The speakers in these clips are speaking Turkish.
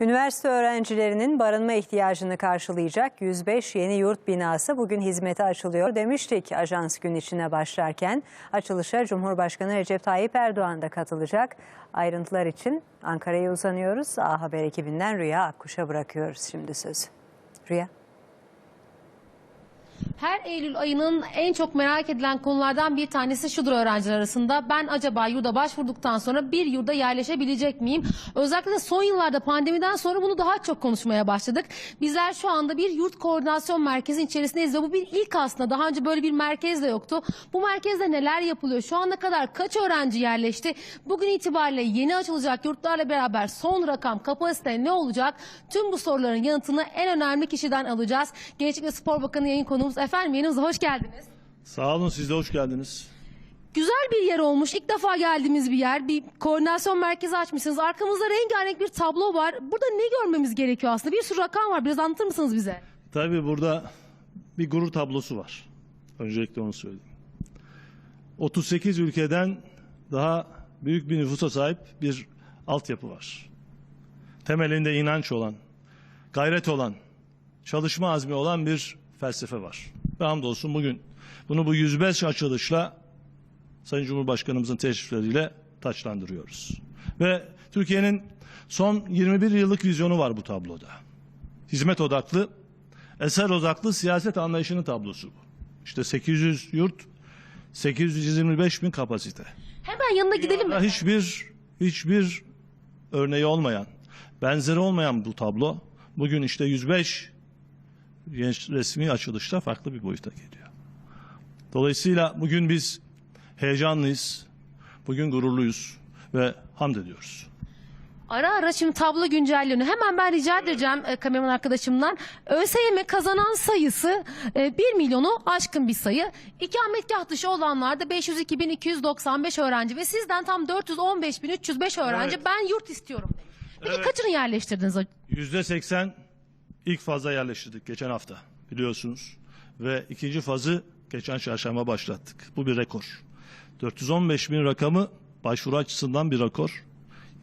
Üniversite öğrencilerinin barınma ihtiyacını karşılayacak 105 yeni yurt binası bugün hizmete açılıyor demiştik ajans gün içine başlarken. Açılışa Cumhurbaşkanı Recep Tayyip Erdoğan da katılacak. Ayrıntılar için Ankara'ya uzanıyoruz. A Haber ekibinden Rüya Akkuş'a bırakıyoruz şimdi sözü. Rüya. Her Eylül ayının en çok merak edilen konulardan bir tanesi şudur öğrenciler arasında. Ben acaba yurda başvurduktan sonra bir yurda yerleşebilecek miyim? Özellikle son yıllarda pandemiden sonra bunu daha çok konuşmaya başladık. Bizler şu anda bir yurt koordinasyon merkezinin içerisindeyiz ve bu bir ilk aslında. Daha önce böyle bir merkez de yoktu. Bu merkezde neler yapılıyor? Şu ana kadar kaç öğrenci yerleşti? Bugün itibariyle yeni açılacak yurtlarla beraber son rakam kapasite ne olacak? Tüm bu soruların yanıtını en önemli kişiden alacağız. Gençlik ve Spor Bakanı yayın konuğumuz efendim yanımıza hoş geldiniz. Sağ olun siz de hoş geldiniz. Güzel bir yer olmuş. İlk defa geldiğimiz bir yer. Bir koordinasyon merkezi açmışsınız. Arkamızda rengarenk bir tablo var. Burada ne görmemiz gerekiyor aslında? Bir sürü rakam var. Biraz anlatır mısınız bize? Tabii burada bir gurur tablosu var. Öncelikle onu söyleyeyim. 38 ülkeden daha büyük bir nüfusa sahip bir altyapı var. Temelinde inanç olan, gayret olan, çalışma azmi olan bir felsefe var. Ve hamdolsun bugün bunu bu 105 açılışla Sayın Cumhurbaşkanımızın teşrifleriyle taçlandırıyoruz. Ve Türkiye'nin son 21 yıllık vizyonu var bu tabloda. Hizmet odaklı, eser odaklı siyaset anlayışının tablosu bu. İşte 800 yurt, 825 bin kapasite. Hemen yanına gidelim mi? Hiçbir hiçbir örneği olmayan, benzeri olmayan bu tablo bugün işte 105 genç resmi açılışta farklı bir boyuta geliyor. Dolayısıyla bugün biz heyecanlıyız, bugün gururluyuz ve hamd ediyoruz. Ara ara şimdi tablo güncelleniyor. Hemen ben rica edeceğim e, kameraman arkadaşımdan. ÖSYM kazanan sayısı e, 1 milyonu aşkın bir sayı. İkametgah dışı olanlarda 502.295 öğrenci ve sizden tam 415.305 öğrenci Evet. ben yurt istiyorum. Peki Evet. kaçını yerleştirdiniz? Yüzde seksen ilk faza yerleştirdik geçen hafta biliyorsunuz. Ve ikinci fazı geçen çarşamba başlattık. Bu bir rekor. 415 bin rakamı başvuru açısından bir rekor.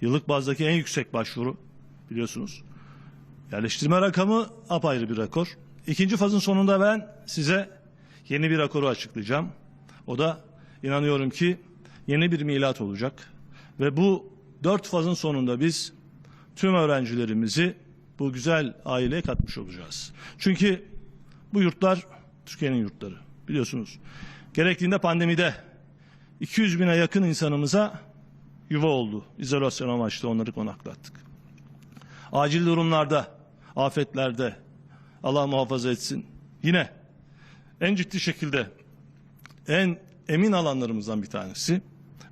Yıllık bazdaki en yüksek başvuru biliyorsunuz. Yerleştirme rakamı apayrı bir rekor. İkinci fazın sonunda ben size yeni bir rekoru açıklayacağım. O da inanıyorum ki yeni bir milat olacak. Ve bu dört fazın sonunda biz tüm öğrencilerimizi bu güzel aileye katmış olacağız. Çünkü bu yurtlar Türkiye'nin yurtları biliyorsunuz. Gerektiğinde pandemide 200 bine yakın insanımıza yuva oldu. İzolasyon amaçlı onları konaklattık. Acil durumlarda, afetlerde Allah muhafaza etsin. Yine en ciddi şekilde en emin alanlarımızdan bir tanesi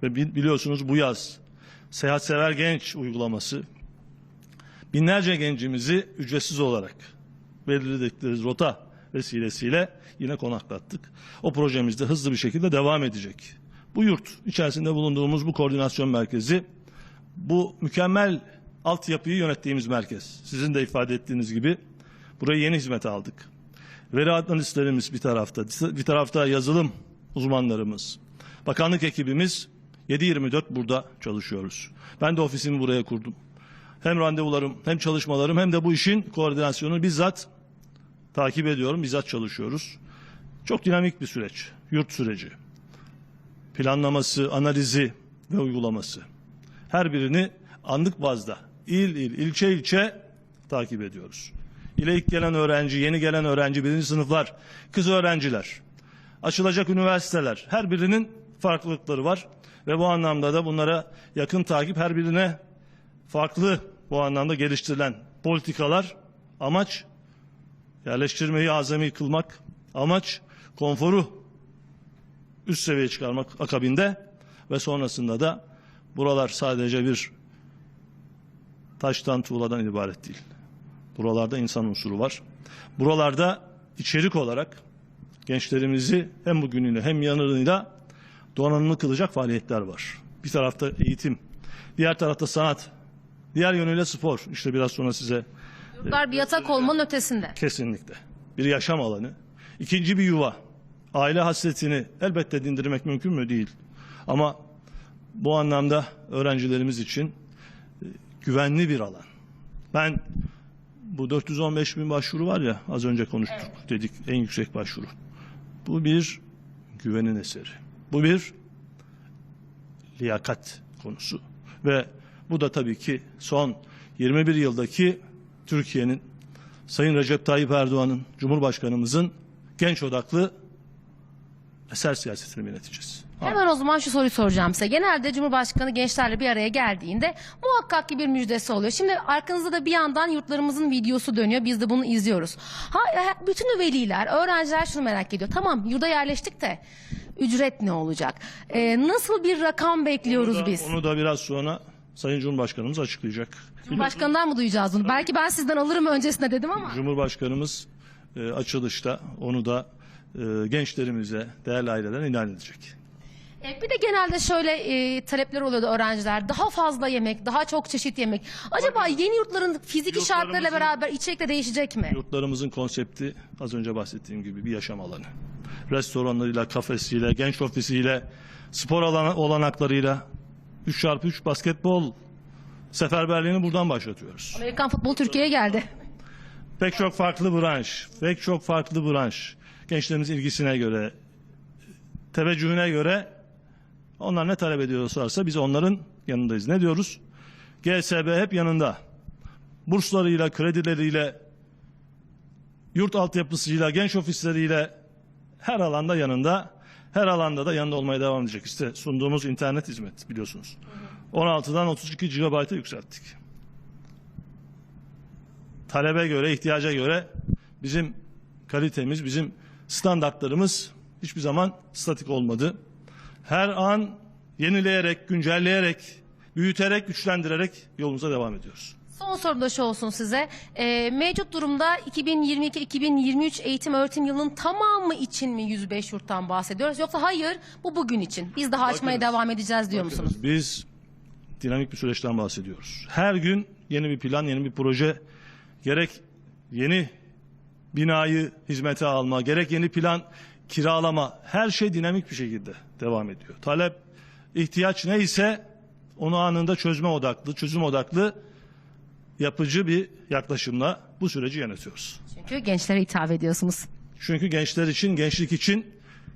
ve bil- biliyorsunuz bu yaz Seyahat Sever Genç uygulaması binlerce gencimizi ücretsiz olarak belirledikleri rota vesilesiyle yine konaklattık. O projemiz de hızlı bir şekilde devam edecek. Bu yurt içerisinde bulunduğumuz bu koordinasyon merkezi bu mükemmel altyapıyı yönettiğimiz merkez. Sizin de ifade ettiğiniz gibi burayı yeni hizmete aldık. Veri analistlerimiz bir tarafta, bir tarafta yazılım uzmanlarımız, bakanlık ekibimiz 7-24 burada çalışıyoruz. Ben de ofisimi buraya kurdum. Hem randevularım hem çalışmalarım hem de bu işin koordinasyonu bizzat takip ediyorum, bizzat çalışıyoruz. Çok dinamik bir süreç, yurt süreci. Planlaması, analizi ve uygulaması. Her birini anlık bazda, il il, ilçe ilçe takip ediyoruz. İle ilk gelen öğrenci, yeni gelen öğrenci, birinci sınıflar, kız öğrenciler, açılacak üniversiteler, her birinin farklılıkları var. Ve bu anlamda da bunlara yakın takip her birine farklı bu anlamda geliştirilen politikalar amaç yerleştirmeyi azami kılmak, amaç konforu üst seviyeye çıkarmak akabinde ve sonrasında da buralar sadece bir taştan tuğladan ibaret değil. Buralarda insan unsuru var. Buralarda içerik olarak gençlerimizi hem bugünüyle hem yarınıyla donanımlı kılacak faaliyetler var. Bir tarafta eğitim, diğer tarafta sanat, diğer yönüyle spor. İşte biraz sonra size Yurtlar bir yatak olmanın ötesinde. Kesinlikle. Bir yaşam alanı. İkinci bir yuva. Aile hasretini elbette dindirmek mümkün mü? Değil. Ama bu anlamda öğrencilerimiz için e, güvenli bir alan. Ben bu 415 bin başvuru var ya az önce konuştuk dedik en yüksek başvuru. Bu bir güvenin eseri. Bu bir liyakat konusu. Ve bu da tabii ki son 21 yıldaki Türkiye'nin Sayın Recep Tayyip Erdoğan'ın, Cumhurbaşkanımızın genç odaklı eser siyasetinin bir neticesi. Hemen o zaman şu soruyu soracağım size. Genelde Cumhurbaşkanı gençlerle bir araya geldiğinde muhakkak ki bir müjdesi oluyor. Şimdi arkanızda da bir yandan yurtlarımızın videosu dönüyor. Biz de bunu izliyoruz. Ha, ha, bütün veliler, öğrenciler şunu merak ediyor. Tamam yurda yerleştik de ücret ne olacak? Ee, nasıl bir rakam bekliyoruz Onu da- biz? Onu da biraz sonra Sayın Cumhurbaşkanımız açıklayacak. Cumhurbaşkanından mı duyacağız bunu? Belki ben sizden alırım öncesinde dedim ama. Cumhurbaşkanımız e, açılışta onu da e, gençlerimize, değerli aileden ilan edecek. E, Bir de genelde şöyle e, talepler oluyordu öğrenciler. Daha fazla yemek, daha çok çeşit yemek. Acaba yeni yurtların fiziki şartlarıyla beraber içerik de değişecek mi? Yurtlarımızın konsepti az önce bahsettiğim gibi bir yaşam alanı. Restoranlarıyla, kafesiyle, genç ofisiyle, spor alan olanaklarıyla 3x3 basketbol seferberliğini buradan başlatıyoruz. Amerikan futbolu Türkiye'ye geldi. Pek çok farklı branş, pek çok farklı branş. Gençlerimizin ilgisine göre, teveccühüne göre onlar ne talep ediyorlarsa biz onların yanındayız. Ne diyoruz? GSB hep yanında. Burslarıyla, kredileriyle, yurt altyapısıyla, genç ofisleriyle her alanda yanında. Her alanda da yanında olmaya devam edecek. İşte sunduğumuz internet hizmet biliyorsunuz. 16'dan 32 GB'a yükselttik talebe göre, ihtiyaca göre bizim kalitemiz, bizim standartlarımız hiçbir zaman statik olmadı. Her an yenileyerek, güncelleyerek, büyüterek, güçlendirerek yolumuza devam ediyoruz. Son sorum da şu olsun size. E, mevcut durumda 2022-2023 eğitim öğretim yılının tamamı için mi 105 yurttan bahsediyoruz? Yoksa hayır bu bugün için. Biz daha açmaya Bakınız. devam edeceğiz diyor musunuz? Biz dinamik bir süreçten bahsediyoruz. Her gün yeni bir plan, yeni bir proje, gerek yeni binayı hizmete alma, gerek yeni plan kiralama, her şey dinamik bir şekilde devam ediyor. Talep, ihtiyaç neyse onu anında çözme odaklı, çözüm odaklı yapıcı bir yaklaşımla bu süreci yönetiyoruz. Çünkü gençlere hitap ediyorsunuz. Çünkü gençler için, gençlik için,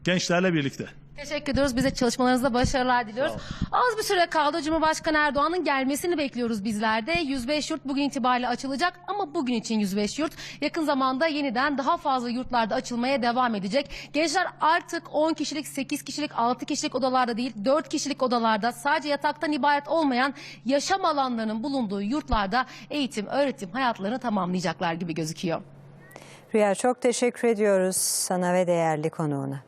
gençlerle birlikte. Teşekkür ediyoruz. Bize çalışmalarınızda başarılar diliyoruz. Az bir süre kaldı. Cumhurbaşkanı Erdoğan'ın gelmesini bekliyoruz bizler de. 105 yurt bugün itibariyle açılacak ama bugün için 105 yurt. Yakın zamanda yeniden daha fazla yurtlarda açılmaya devam edecek. Gençler artık 10 kişilik, 8 kişilik, 6 kişilik odalarda değil 4 kişilik odalarda sadece yataktan ibaret olmayan yaşam alanlarının bulunduğu yurtlarda eğitim, öğretim hayatlarını tamamlayacaklar gibi gözüküyor. Rüya çok teşekkür ediyoruz sana ve değerli konuğuna.